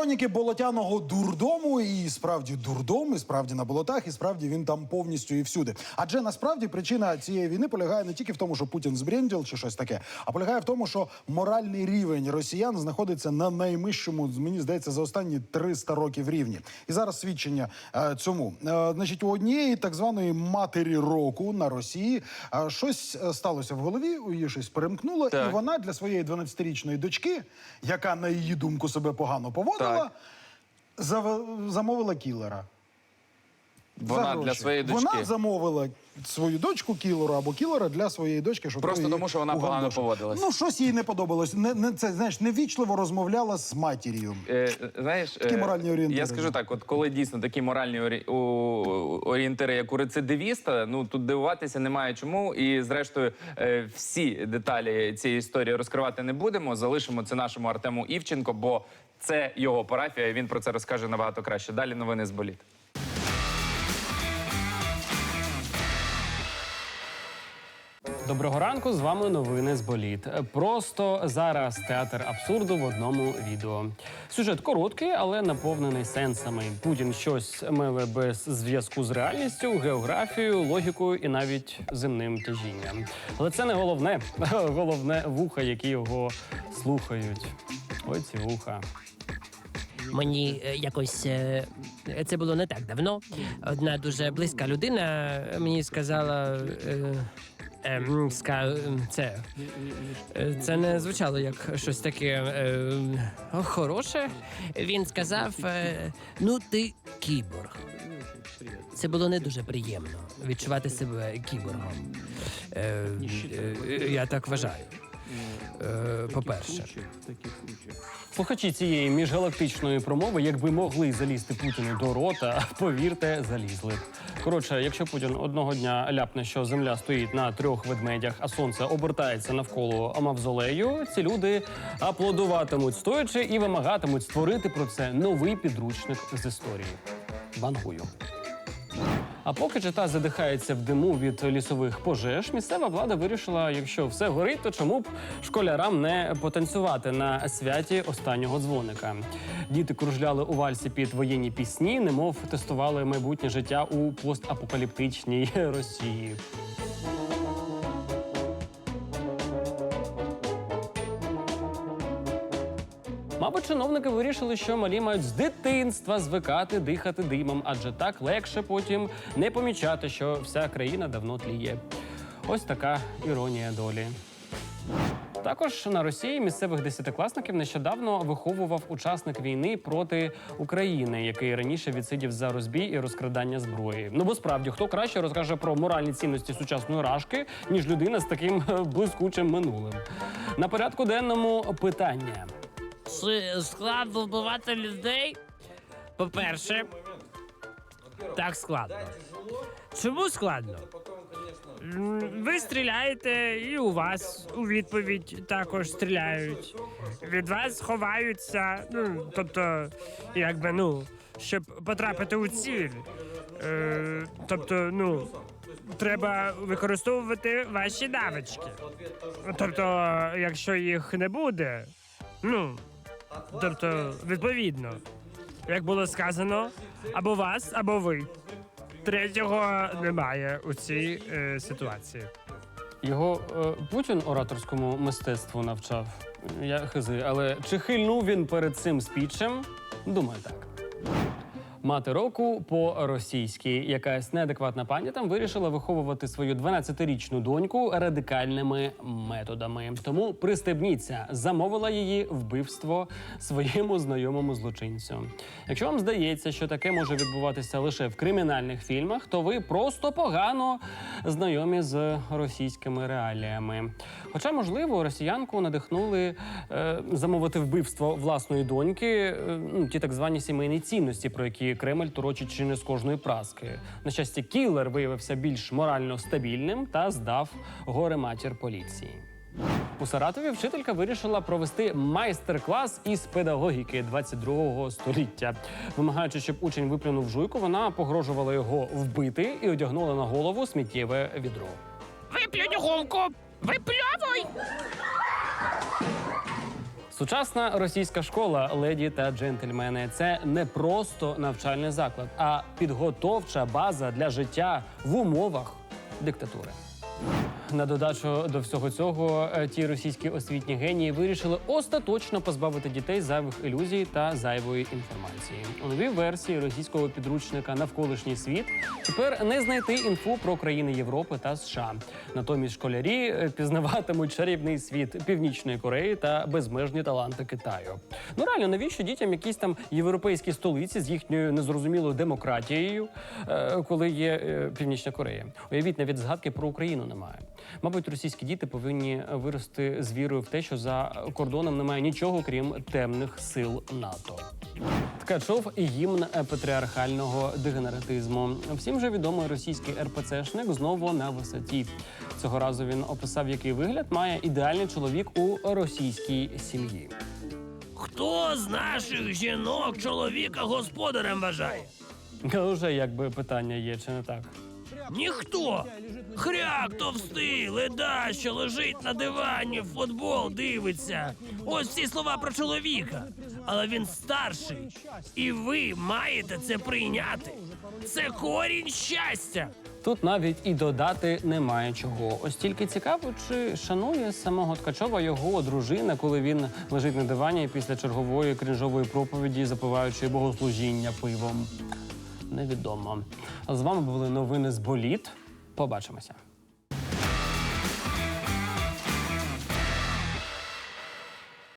Хроніки болотяного дурдому, і справді дурдом, і справді на болотах, і справді він там повністю і всюди. Адже насправді причина цієї війни полягає не тільки в тому, що Путін збренділ чи щось таке, а полягає в тому, що моральний рівень росіян знаходиться на найнижчому, мені здається, за останні 300 років рівні. І зараз свідчення е, цьому. Е, значить, у однієї так званої матері року на Росії е, щось е, сталося в голові, у її щось перемкнуло, Так. і вона для своєї 12-річної дочки, яка на її думку себе погано поводила, Зав- замовила кілера. За Вона гроші. для своєї дочки. Вона замовила свою дочку кілеру або кілера для своєї дочки, щоб Просто той її тому, що вона погано угандошив. поводилась. Ну, щось їй не подобалось. Не, не це знаєш, невічливо розмовляла з матір'ю. Е, знаєш, Такі моральні орієнтири. Я скажу так: от коли дійсно такі моральні орі... у- орієнтири, як у рецидивіста, ну тут дивуватися немає чому. І зрештою, е, всі деталі цієї історії розкривати не будемо. Залишимо це нашому Артему Івченко, бо це його парафія. і Він про це розкаже набагато краще. Далі новини з боліт. Доброго ранку, з вами новини з боліт. Просто зараз театр абсурду в одному відео. Сюжет короткий, але наповнений сенсами. Путін щось миле без зв'язку з реальністю, географією, логікою і навіть земним тяжінням. Але це не головне. Головне вуха, які його слухають. Ой, ці вуха. Мені е, якось е, це було не так давно. Одна дуже близька людина мені сказала. Е, е, ска, це, е, це не звучало як щось таке е, хороше. Він сказав: е, ну, ти кіборг. Це було не дуже приємно відчувати себе кіборгом. Е, е, я так вважаю. Е, по-перше. Слухачі цієї міжгалактичної промови, якби могли залізти Путіну до рота, повірте, залізли. Коротше, якщо Путін одного дня ляпне, що земля стоїть на трьох ведмедях, а сонце обертається навколо мавзолею, ці люди аплодуватимуть стоячи і вимагатимуть створити про це новий підручник з історії. Бангую. А поки чита задихається в диму від лісових пожеж, місцева влада вирішила, якщо все горить, то чому б школярам не потанцювати на святі останнього дзвоника. Діти кружляли у вальсі під воєнні пісні, немов тестували майбутнє життя у постапокаліптичній Росії. Мабуть, чиновники вирішили, що малі мають з дитинства звикати дихати димом, адже так легше потім не помічати, що вся країна давно тліє. Ось така іронія долі. Також на Росії місцевих десятикласників нещодавно виховував учасник війни проти України, який раніше відсидів за розбій і розкрадання зброї. Ну бо справді хто краще розкаже про моральні цінності сучасної рашки, ніж людина з таким е, блискучим минулим. На порядку денному питання. Складно вбивати людей? По-перше, так складно. Чому складно? Ви стріляєте, і у вас у відповідь також стріляють. Від вас ховаються. Ну, тобто, якби, ну, щоб потрапити у ціль. Е, тобто, ну, треба використовувати ваші навички. Тобто, якщо їх не буде, ну, тобто, відповідно, як було сказано, або вас, або ви. Третього немає у цій е, ситуації. Його е, Путін ораторському мистецтву навчав. Я хизи, але чи хильнув він перед цим спічем? Думаю, так. Мати року по-російськи. Якась неадекватна пані там вирішила виховувати свою 12-річну доньку радикальними методами. Тому пристебніться, замовила її вбивство своєму знайомому злочинцю. Якщо вам здається, що таке може відбуватися лише в кримінальних фільмах, то ви просто погано знайомі з російськими реаліями. Хоча, можливо, росіянку надихнули е, замовити вбивство власної доньки, е, ну, ті так звані сімейні цінності, про які Кремль торочить чи не з кожної праски. На щастя, кілер виявився більш морально стабільним та здав горе матір поліції. У Саратові вчителька вирішила провести майстер-клас із педагогіки 22-го століття. Вимагаючи, щоб учень виплюнув жуйку, вона погрожувала його вбити і одягнула на голову сміттєве відро. Виплюнь гумку! Випльовуй! Сучасна російська школа леді та джентльмени це не просто навчальний заклад, а підготовча база для життя в умовах диктатури. На додачу до всього цього, е, ті російські освітні генії вирішили остаточно позбавити дітей зайвих ілюзій та зайвої інформації. У новій версії російського підручника Навколишній світ тепер не знайти інфу про країни Європи та США. Натомість школярі е, пізнаватимуть чарівний світ Північної Кореї та безмежні таланти Китаю. Ну реально, навіщо дітям якісь там європейські столиці з їхньою незрозумілою демократією, е, коли є Північна Корея? Уявіть, навіть згадки про Україну немає. Мабуть, російські діти повинні вирости з вірою в те, що за кордоном немає нічого, крім темних сил НАТО. Ткачов і гімн патріархального дегенератизму. Всім же відомий російський РПЦшник знову на висоті. Цього разу він описав, який вигляд має ідеальний чоловік у російській сім'ї. Хто з наших жінок чоловіка господарем вважає? Уже якби питання є, чи не так? Ніхто. Хряк товстий, леда, що лежить на дивані, футбол дивиться. Ось ці слова про чоловіка. Але він старший. І ви маєте це прийняти. Це корінь щастя. Тут навіть і додати немає чого. Ось тільки цікаво, чи шанує самого Ткачова його дружина, коли він лежить на дивані після чергової крінжової проповіді, запиваючи богослужіння пивом. Невідомо. А з вами були новини з боліт. Побачимося.